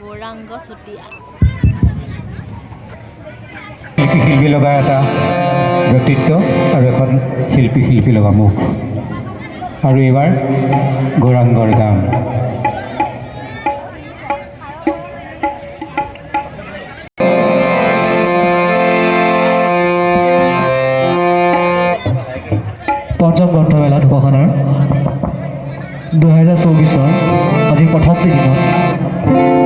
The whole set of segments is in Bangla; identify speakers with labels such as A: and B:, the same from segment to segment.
A: গৌৰাংগ চুতীয়া
B: শিল্পী লগা এটা ব্যক্তিত্ব আৰু এখন শিল্পী শিল্পী লগা মুখ। আৰু এইবাৰ গৌৰাংগৰ গান।
C: পঞ্চম গ্ৰন্থমেলা ঢকুৱাখানাৰ দুহেজাৰ চৌবিছৰ আজি প্ৰথম দিনত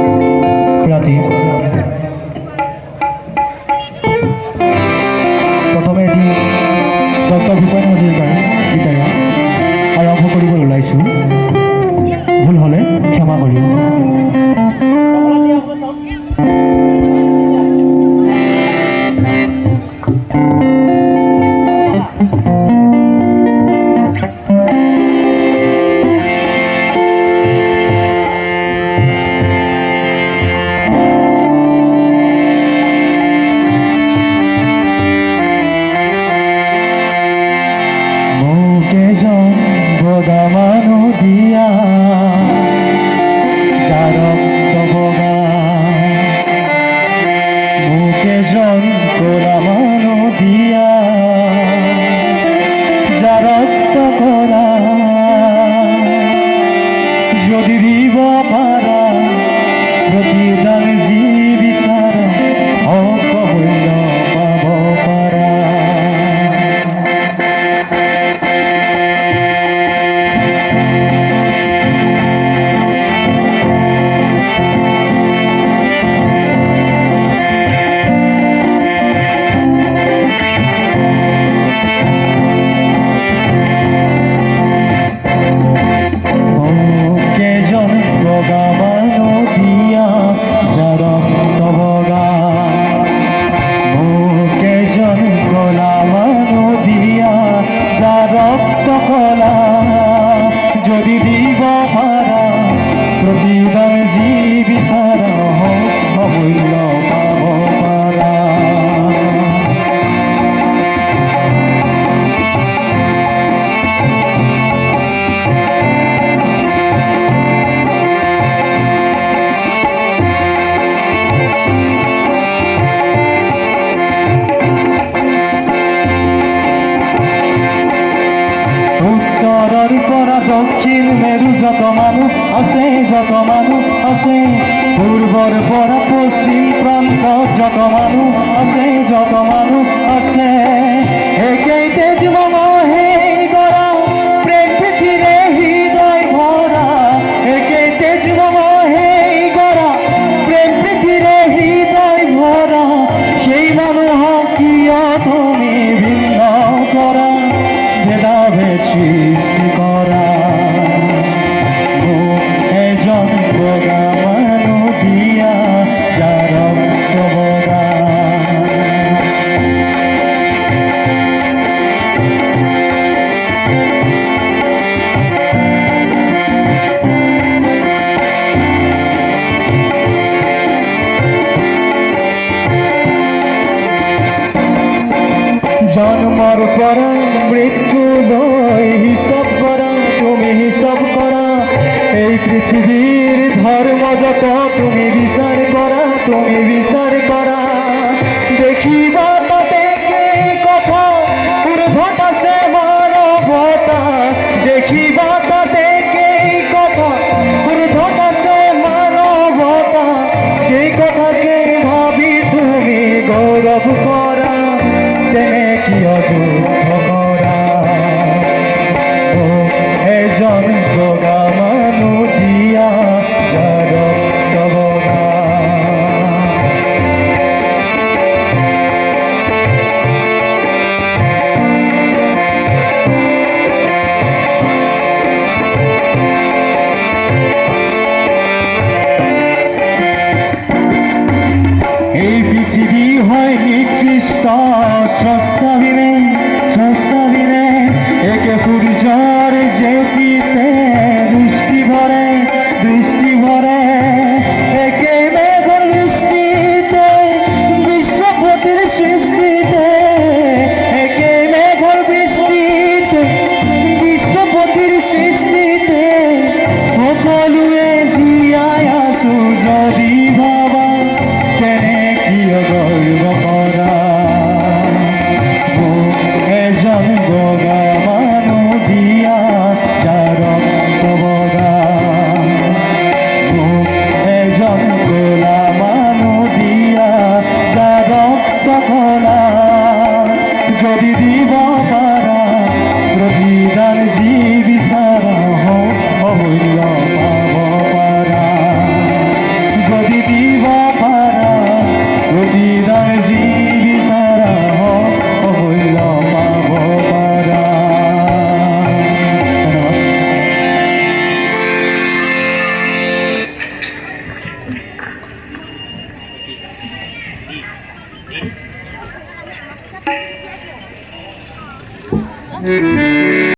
C: Yeah, দক্ষিণ মেৰু যত মানুহ আছে, যত মানুহ আছে। পূৰ্বৰ পৰা পশ্চিম প্ৰান্তত যত মানুহ আছে, যত মানুহ আছে। একেই এই পৃথিৱীৰ ধৰ্ম যত, তুমি বিচাৰ কৰা তুমি বিচাৰ কৰা দেখিবা তাতে কেই কথা উৰ্ধত আছে মানৱতা দেখিবা তাতে কেই কথা উৰ্ধত আছে মানৱতা সেই কথাকে ভাবি তুমি গৌৰৱ কৰা তেনে কিয় যুদ্ধ কৰা মোক এজন এই দিদি বাবা প্রতিদান জীব